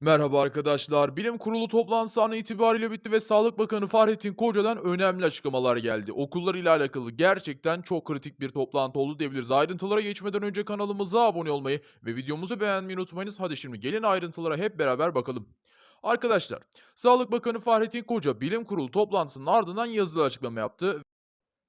Merhaba arkadaşlar. Bilim Kurulu toplantısı an itibariyle bitti ve Sağlık Bakanı Fahrettin Koca'dan önemli açıklamalar geldi. Okullar ile alakalı gerçekten çok kritik bir toplantı oldu diyebiliriz. Ayrıntılara geçmeden önce kanalımıza abone olmayı ve videomuzu beğenmeyi unutmayınız. Hadi şimdi gelin ayrıntılara hep beraber bakalım. Arkadaşlar, Sağlık Bakanı Fahrettin Koca Bilim Kurulu toplantısının ardından yazılı açıklama yaptı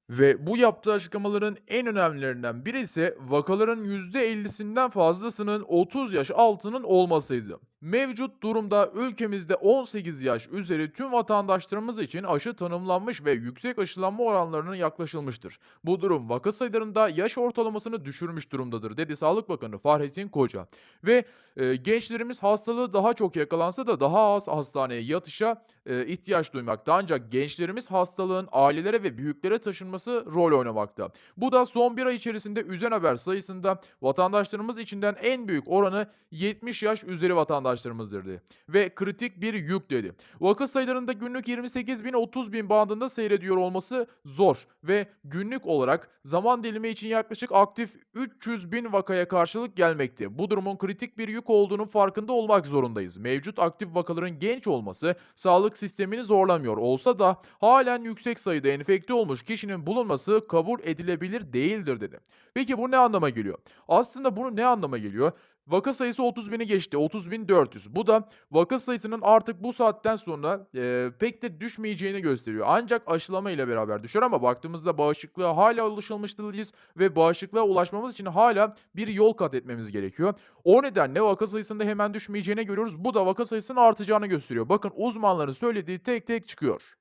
ve bu yaptığı açıklamaların en önemlilerinden biri ise vakaların %50'sinden fazlasının 30 yaş altının olmasıydı. Mevcut durumda ülkemizde 18 yaş üzeri tüm vatandaşlarımız için aşı tanımlanmış ve yüksek aşılanma oranlarına yaklaşılmıştır. Bu durum vaka sayılarında yaş ortalamasını düşürmüş durumdadır dedi Sağlık Bakanı Fahrettin Koca. Ve e, gençlerimiz hastalığı daha çok yakalansa da daha az hastaneye yatışa e, ihtiyaç duymakta. Ancak gençlerimiz hastalığın ailelere ve büyüklere taşınması rol oynamakta. Bu da son bir ay içerisinde üzen haber sayısında vatandaşlarımız içinden en büyük oranı 70 yaş üzeri vatandaşlarımızdır dedi. Ve kritik bir yük dedi. Vaka sayılarında günlük 28 bin 30 bin bandında seyrediyor olması zor ve günlük olarak zaman dilimi için yaklaşık aktif 300 bin vakaya karşılık gelmekte. Bu durumun kritik bir yük olduğunun farkında olmak zorundayız. Mevcut aktif vakaların genç olması sağlık sistemini zorlamıyor olsa da halen yüksek sayıda enfekte olmuş kişinin bulunması kabul edilebilir değildir dedi. Peki bu ne anlama geliyor? Aslında bunu ne anlama geliyor? Vaka sayısı 30.000'i geçti. 30.400. Bu da vaka sayısının artık bu saatten sonra eee, pek de düşmeyeceğini gösteriyor. Ancak aşılama ile beraber düşer ama baktığımızda bağışıklığa hala ulaşılmış değiliz ve bağışıklığa ulaşmamız için hala bir yol kat etmemiz gerekiyor. O nedenle vaka sayısında hemen düşmeyeceğini görüyoruz. Bu da vaka sayısının artacağını gösteriyor. Bakın uzmanların söylediği tek tek çıkıyor.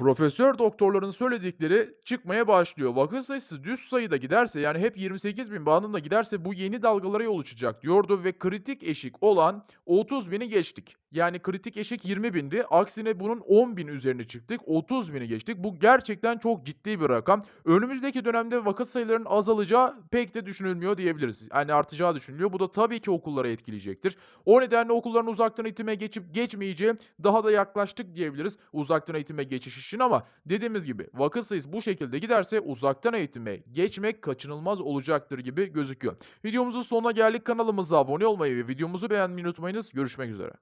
Profesör doktorların söyledikleri çıkmaya başlıyor. Vaka sayısı düz sayıda giderse yani hep 28 bin bandında giderse bu yeni dalgalara yol açacak diyordu ve kritik eşik olan 30 bini geçtik. Yani kritik eşik 20 bindi. Aksine bunun 10 bin üzerine çıktık. 30 bini geçtik. Bu gerçekten çok ciddi bir rakam. Önümüzdeki dönemde vaka sayılarının azalacağı pek de düşünülmüyor diyebiliriz. Yani artacağı düşünülüyor. Bu da tabii ki okullara etkileyecektir. O nedenle okulların uzaktan eğitime geçip geçmeyeceği daha da yaklaştık diyebiliriz uzaktan eğitime geçiş için ama dediğimiz gibi vaka sayısı bu şekilde giderse uzaktan eğitime geçmek kaçınılmaz olacaktır gibi gözüküyor. Videomuzun sonuna geldik. Kanalımıza abone olmayı ve videomuzu beğenmeyi unutmayınız. Görüşmek üzere.